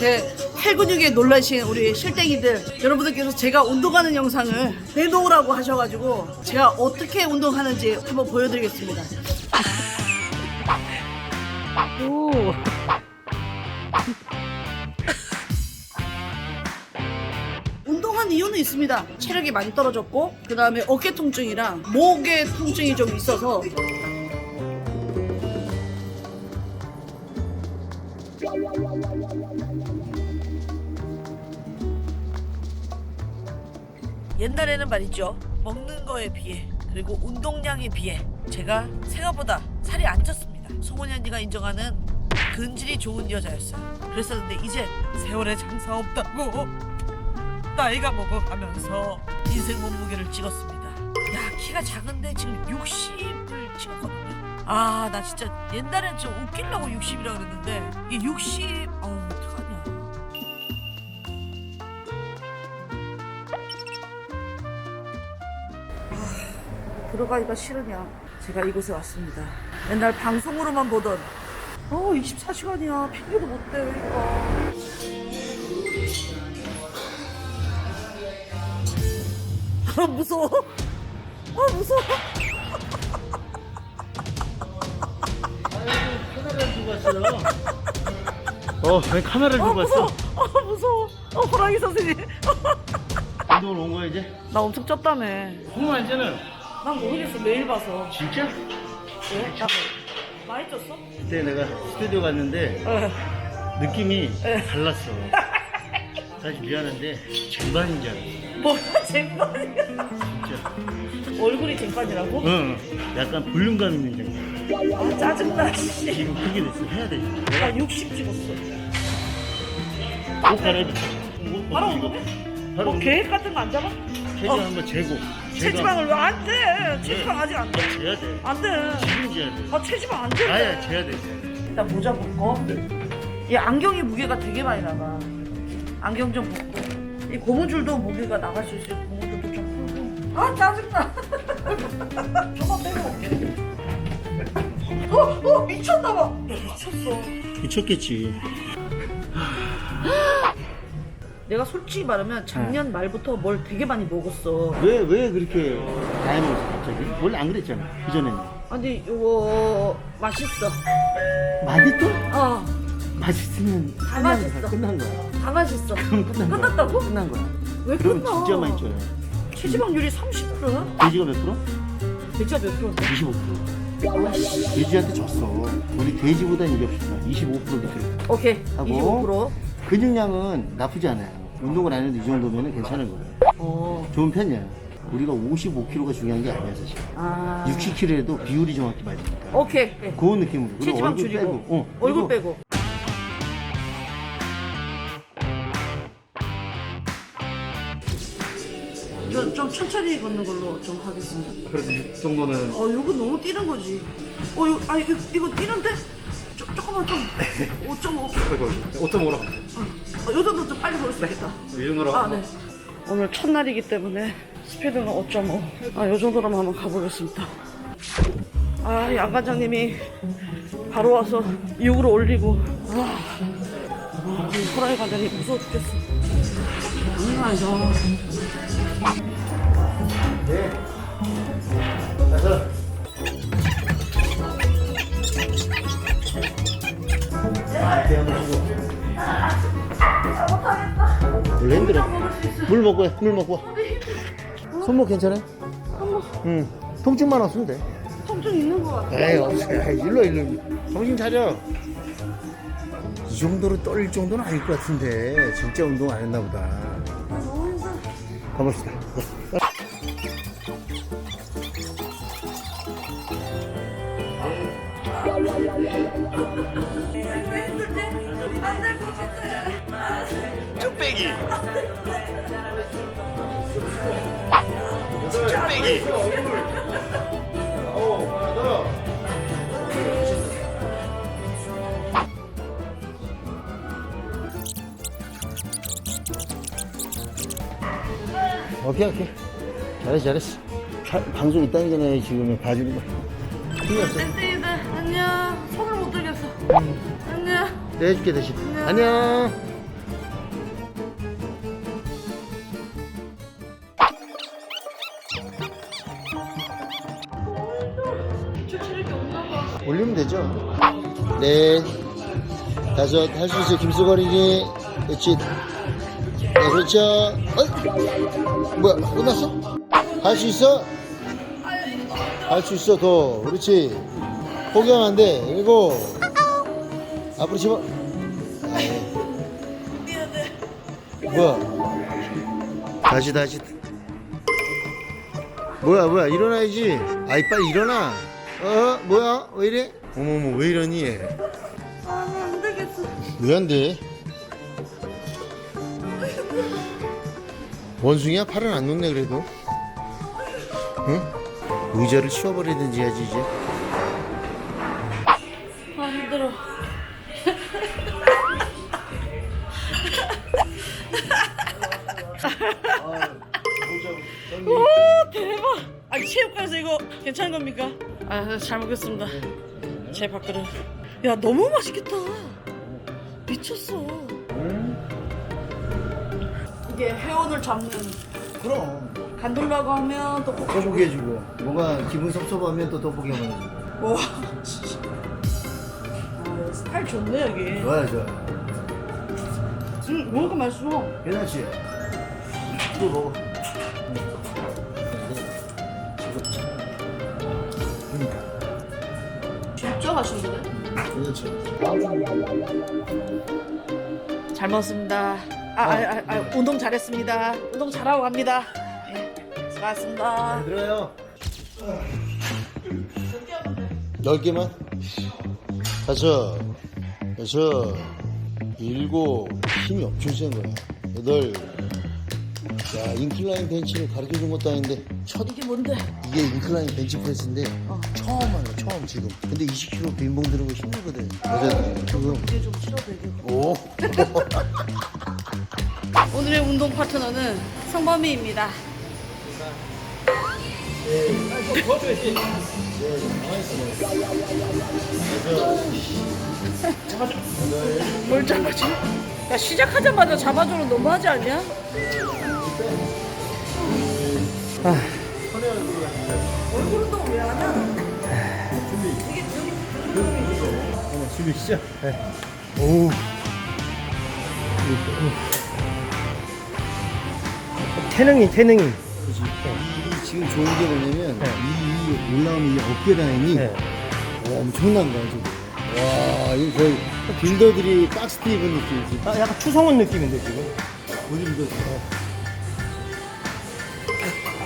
제 팔근육에 놀라신 우리 실땡이들 여러분들께서 제가 운동하는 영상을 내놓으라고 하셔가지고 제가 어떻게 운동하는지 한번 보여드리겠습니다. 오. 운동한 이유는 있습니다. 체력이 많이 떨어졌고 그 다음에 어깨 통증이랑 목의 통증이 좀 있어서 옛날에는 말이죠. 먹는 거에 비해 그리고 운동량에 비해 제가 생각보다 살이 안 쪘습니다. 송은이 언니가 인정하는 근질이 좋은 여자였어요. 그랬었는데 이제 세월의 장사 없다고 나이가 먹어가면서 인생 몸무게를 찍었습니다. 야 키가 작은데 지금 60을 찍었거든요. 아 나 진짜 옛날엔 좀 웃기려고 60이라 그랬는데 이게 60 들어가기가 싫으냐 제가 이곳에 왔습니다. 맨날 방송으로만 보던. 어 24시간이야. 핑계도 못 대, 그러니까. 아 무서워. 아 무서워. 어, 왜 카메라를 아 두고 무서워. 왔어? 아 무서워. 어 호랑이 선생님. 운동을 온 거야 이제? 나 엄청 쪘다며. 홍만 이제는 난 모르겠어 매일 봐서 진짜? 왜? 나 많이 쪘어? 그때 내가 스튜디오 갔는데 어. 느낌이 달랐어. 사실 미안한데 쟁반인 줄 알았어. 뭐야 쟁반이야 진짜. 얼굴이 쟁반이라고? 응. 약간 볼륨감 있는 쟁반. 아 짜증나 씨. 지금 크게 됐어. 해야 돼. 나60 찍었어 옷 갈아입어. 옷 바로 벗고 운동해? 바로 뭐 운동. 계획 같은 거 안 잡아? 체중 어. 한번 재고. 체지방을 왜 안 돼? 체지방 아직 안 돼. 재야 돼. 안 돼. 지금 재야 돼. 아 체지방 안 돼. 아야 재야 돼. 일단 모자 벗고. 이 안경이 무게가 되게 많이 나가. 안경 좀 벗고. 이 고무줄도 무게가 나갈 수 있어요. 고무줄도 좀 풀고. 아 짜증나. 조금만 빼고 올게. 어, 어 미쳤나봐. 미쳤어. 미쳤겠지. 내가 솔직히 말하면 작년 말부터 뭘 되게 많이 먹었어. 왜, 왜 그렇게 많이 먹었어, 갑자기? 원래 안 그랬잖아, 그전에는. 아니 이거 맛있어. 맛있어? 어, 맛있으면 다 끝난 맛있어. 거야, 끝난 거야. 다 맛있어. 그럼 끝난 거야. 끝났다고? 끝난 거야. 왜 그러면 끝나? 진짜 많이 쪄요. 체지방률이 30%야? 돼지가 몇 프로? 대자 몇 프로인데? 25%. 돼지한테 졌어. 우리 돼지보다는 이겼어. 25% 밑에. 오케이. 하고. 25%. 근육량은 나쁘지 않아요. 운동을 안 해도 이 정도면 괜찮은 거예요. 어. 좋은 편이야. 우리가 55kg가 중요한 게 아니야, 사실. 아. 60kg에도 비율이 정확히 맞으니까. 오케이. 네. 그 느낌으로. 그리고 체지방 얼굴 줄이고. 빼고. 어, 얼굴 그리고 빼고. 저, 좀 천천히 걷는 걸로 좀 하겠습니다. 그래도 이 정도는 어, 이거 너무 뛰는 거지. 어, 이거, 아, 이거, 이거 뛰는데? 조, 조금만 좀. 5.5. 5.5로. 어, 요 정도 좀 빨리 걸을 수 있겠다. 이 정도로. 아, 네. 오늘 첫날이기 때문에 스피드는 5.5. 아, 요 정도로만 한번 가보겠습니다. 아, 양 관장님이 바로 와서 6으로 올리고. 아, 아, 이 호랑이 관장님 무서워 죽겠어. 장난 아니다. 원래 힘들어. 물 먹고 해, 물 먹고. 손목 괜찮아? 응. 통증만 없으면 돼. 통증 있는 것 같아. 에이, 없어. 에이, 일로, 일로. 정신 차려. 이 정도로 떨릴 정도는 아닐 것 같은데. 진짜 운동 안 했나 보다. 가봅시다. 같아. 쭈빼기. 쭈빼기. 오케이 오케이 잘했어 잘했어 차- 방송 있다는 전에 지금 봐주는 거야 없어 땡땡이들 안녕. 내가 해줄게 대신. 안녕. 올리면 되죠. 네. 다섯 할 수 있어요. 김수거리기. 그렇지. 네, 그렇죠. 어? 뭐야? 끝났어? 할 수 있어? 할 수 있어 더. 그렇지. 포기하면 안 돼. 그리고 앞으로 집어. 아이. 뭐야? 다시 다시. 뭐야 뭐야 일어나야지. 아이 빨리 일어나. 어 뭐야 왜 이래? 어머머 왜 이러니 얘? 아니 안 되겠어. 왜 안 돼? 원숭이야 팔은 안 놓네 그래도. 응? 의자를 치워버리든지 해야지 이제. 오 대박. 아 체육관에서 이거 괜찮은 겁니까? 아 잘 먹겠습니다. 제 밥그릇. 야 너무 맛있겠다. 미쳤어. 이게 회원을 잡는 그럼. 간돌라고 하면 또 꼭- 떡볶이 해주고 뭔가 기분 섭섭하면 또 떡볶이 한번 해주고 와 진짜. 아 스타일 좋네 여기. 좋아요 좋아요 음 먹으니까 맛있어. 괜찮지? 이거 먹어 진짜 맛있는데? 괜찮지? 잘 먹었습니다. 아, 아, 아, 아, 운동 잘했습니다. 운동 잘하고 갑니다. 네, 수고하셨습니다. 들어요 열 개만 다섯 여섯 일곱 힘이 엄청 센 거야 여덟 야 인클라인 벤치를 가르쳐 준 것도 아닌데 첫 이게 뭔데? 이게 인클라인 벤치 프레스인데 어. 처음 하는 거 처음 지금 근데 20kg 빈봉 드는 거 힘들거든 그래서 지금 이게 좀 싫어도 되고. 오 오늘의 운동 파트너는 성범이입니다. 뭘 잡아줘? 야 시작하자마자 잡아줘는 너무하지 않냐? 얼굴 운동 왜안 하나? 이게 여기 어, 준비 시작 네. 오 태능이 태능이 그지 이 지금 좋은 게 뭐냐면 네. 이, 이 올라오는 이 어깨 라인이 네. 와, 엄청난 거야 지금 와 이거 거의 빌더들이 박스티 입은 느낌이지. 아, 약간 추성훈 느낌인데 지금? 어디 빌더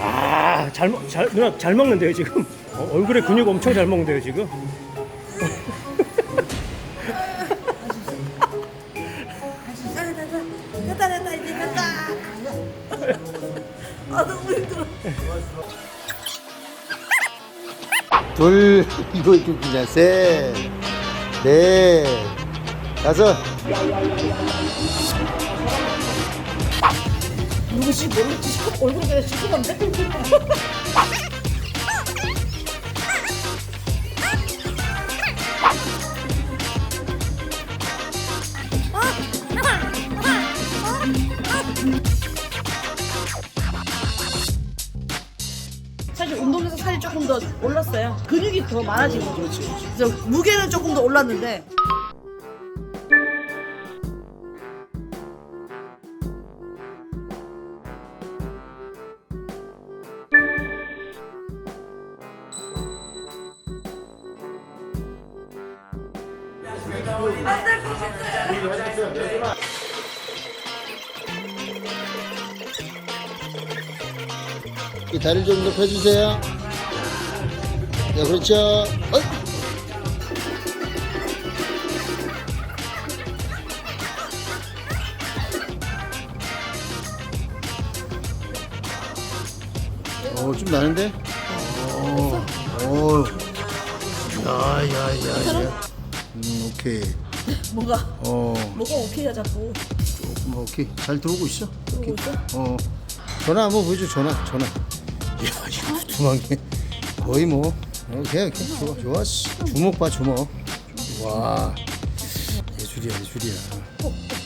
아잘 먹, 잘 누나 잘 먹는데요 지금? 어, 얼굴에 근육 엄청 잘 먹는데요 지금 됐다 아 너무 힘들어 둘 이거 이렇게 그냥 셋넷 다섯. 누구시 모르겠지 얼굴이 그냥 시커먼데 조금 더 올랐어요. 근육이 더 많아진 거죠. 그래서 무게는 조금 더 올랐는데. 이 다리를 좀 높여주세요 네 그렇죠 어이. 어, 좀 나는데? 어, 어, 야, 야, 야, 야. 음, 오케이. 뭔가 어, 뭐가 오케이야 자꾸 조금 오케이. 잘 들어오고 있어. 들어오고. 있어? 어, 전화 한번 보여줘, 전화, 전화. 이야, 이거 두툼한 게 거의 뭐. 오케이, 오케이. 좋아. 씨. 주먹 봐, 주먹. 와, 예술이다. 줄이야 줄이야